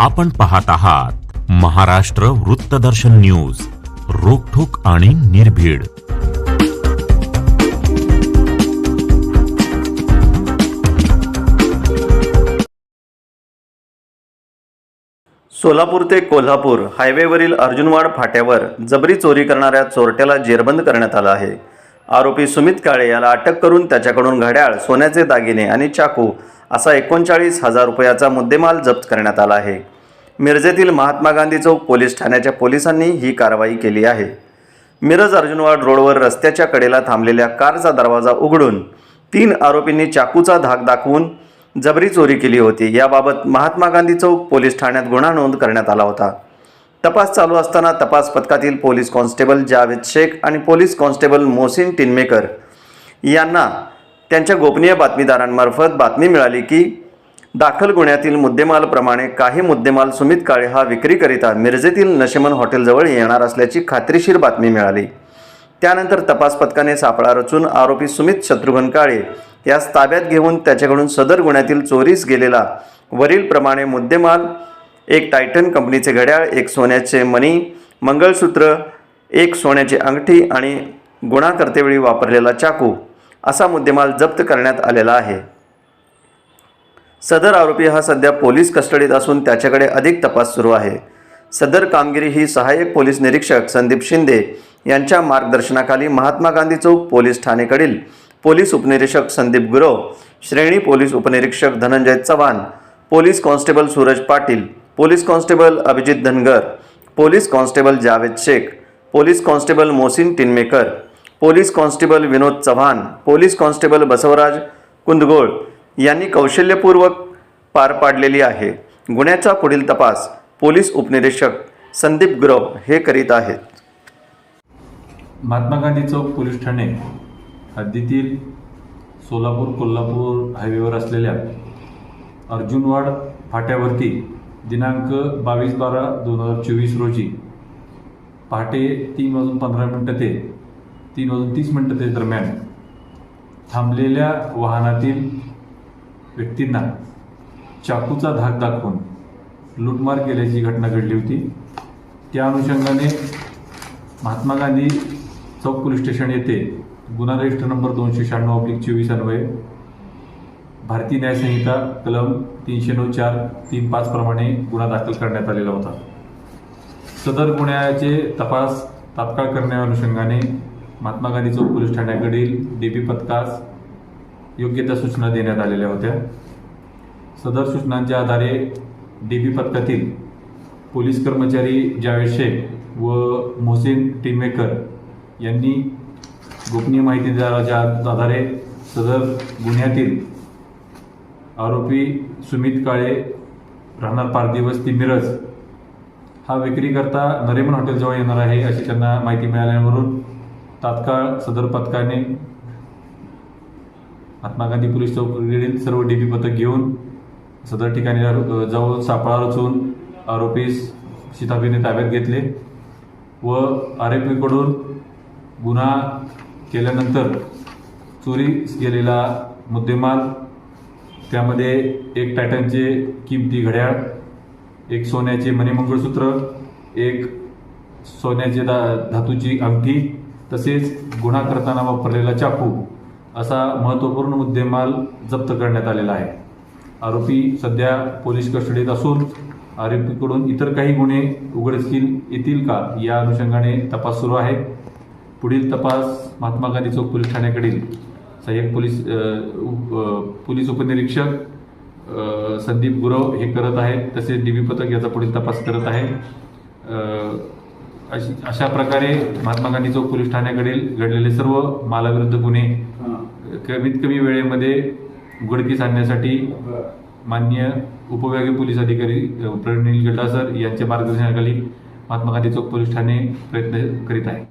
आपण पाहत आहात महाराष्ट्र वृत्तदर्शन न्यूज रोखोक आणि निर्भीड. सोलापूर ते कोल्हापूर हायवेवरील अर्जुनवाड फाट्यावर जबरी चोरी करणाऱ्या चोरट्याला जेरबंद करण्यात आलं आहे. आरोपी सुमित काळे याला अटक करून त्याच्याकडून घड्याळ सोन्याचे दागिने आणि चाकू असा एकोणचाळीस हजार रुपयाचा मुद्देमाल जप्त करण्यात आला आहे. मिरजेतील महात्मा गांधी चौक पोलीस ठाण्याच्या पोलिसांनी ही कारवाई केली आहे. मिरज अर्जुनवाड रोडवर रस्त्याच्या कडेला थांबलेल्या कारचा दरवाजा उघडून तीन आरोपींनी चाकूचा धाक दाखवून जबरी चोरी केली होती. याबाबत महात्मा गांधी चौक पोलीस ठाण्यात गुन्हा नोंद करण्यात आला होता. तपास चालू असताना तपास पथकातील पोलीस कॉन्स्टेबल जावेद शेख आणि पोलीस कॉन्स्टेबल मोहसिन टिनमेकर यांना त्यांच्या गोपनीय बातमीदारांमार्फत बातमी मिळाली की दाखल गुन्ह्यातील मुद्देमालप्रमाणे काही मुद्देमाल सुमित काळे हा विक्रीकरिता मिरजेतील नशेमन हॉटेलजवळ येणार असल्याची खात्रीशीर बातमी मिळाली. त्यानंतर तपास पथकाने सापळा रचून आरोपी सुमित शत्रुघ्न काळे यास ताब्यात घेऊन त्याच्याकडून सदर गुन्ह्यातील चोरीस गेलेला वरीलप्रमाणे मुद्देमाल एक टायटन कंपनीचे घड्याळ एक सोन्याचे मणी मंगळसूत्र एक सोन्याची अंगठी आणि गुन्हा करतेवेळी वापरलेला चाकू असा मुद्देमाल जप्त करण्यात आलेला आहे. सदर आरोपी हा सध्या पोलीस कस्टडीत असून त्याच्याकडे अधिक तपास सुरू आहे. सदर कामगिरी ही सहाय्यक पोलीस निरीक्षक संदीप शिंदे यांच्या मार्गदर्शनाखाली महात्मा गांधी चौक पोलीस ठाणेकडील पोलीस उपनिरीक्षक संदीप गुरव श्रेणी पोलीस उपनिरीक्षक Dhananjay Chavan police constable Suraj Patil police constable Abhijit Dhangar police constable Javed Shaikh police constable Mohsin Tinmaker police constable Vinod Chavan police constable Basavaraj Kundgol यांनी कौशल्यपूर्वक पार पाडलेली आहे. गुन्ह्याचा पुढील तपास पोलीस उपनिरीक्षक संदीप गुरव हे करीत आहेत. महात्मा गांधी चौक पोलीस ठाणे हद्दीतील सोलापूर कोल्हापूर हायवेवर असलेल्या अर्जुनवाड फाट्यावरती दिनांक बावीस बारा दोन हजार चोवीस रोजी पहाटे तीन वाजून पंधरा मिनटं ते तीन वाजून तीस मिनटं ते दरम्यान थांबलेल्या वाहनातील व्यक्तींना चाकूचा धाक दाखवून लूटमार केल्याची घटना घडली होती. त्या अनुषंगाने महात्मा गांधी चौक पोलीस स्टेशन येथे गुन्हा रजिस्टर नंबर दोनशे शहाण्णव अब्लिक चोवीस अन्वये भारतीय न्यायसंहिता कलम तीनशे नऊ चार तीन पाच प्रमाणे गुन्हा दाखल करण्यात आलेला होता. सदर गुन्ह्याचे तपास तात्काळ करण्या अनुषंगाने महात्मा गांधी चौक पोलीस ठाण्याकडील डी पी पथकास योग्य त्या सूचना देण्यात आलेल्या होत्या. सदर सूचनांच्या आधारे डी बी पथकातील पोलीस कर्मचारी जावेद शेख व मोहसिन टिनमेकर यांनी गोपनीय माहितीच्या आधारे सदर गुन्ह्यातील आरोपी सुमित काळे राहणार पारदिवस्ती मिरज हा विक्रीकरता नरेमन हॉटेलजवळ येणार आहे अशी त्यांना माहिती मिळाल्यावरून तात्काळ सदर पथकाने महात्मा गांधी पोलीस चौकीकडील सर्व डी पी पथक घेऊन सदर ठिकाणी जाऊन सापळा रचून आरोपीस शिताबीने ताब्यात घेतले व आरोपीकडून गुन्हा केल्यानंतर चोरी गेलेला मुद्देमाल त्यामध्ये एक टायटनचे किमती घड्याळ एक सोन्याचे मणिमंगळसूत्र एक सोन्याचे दा धातूची अंगठी तसेच गुन्हा करताना वापरलेला चाकू असा महत्त्वपूर्ण मुद्देमाल जप्त करण्यात आलेला आहे. आरोपी सध्या पोलीस कस्टडीत असून आरोपीकडून इतर काही गुन्हे उघडकील येतील का या अनुषंगाने तपास सुरू आहे. पुढील तपास महात्मा गांधी चौक पोलीस ठाण्याकडील सहाय्यक पोलीस उप- पोलीस उपनिरीक्षक संदीप गुरव हे करत आहेत. तसेच डी बी पथक याचा पुढील तपास करत आहे. अशी अशा प्रकारे महात्मा गांधी चौक पोलीस ठाण्याकडील घडलेले सर्व मालाविरुद्ध गुन्हे कमीत कमी वेळेमध्ये उघडकीस आणण्यासाठी मान्य उपविभागीय पोलीस अधिकारी प्रवीण गड्डा सर यांच्या मार्गदर्शनाखाली महात्मा गांधी चौक पोलीस ठाणे प्रयत्न करीत आहे.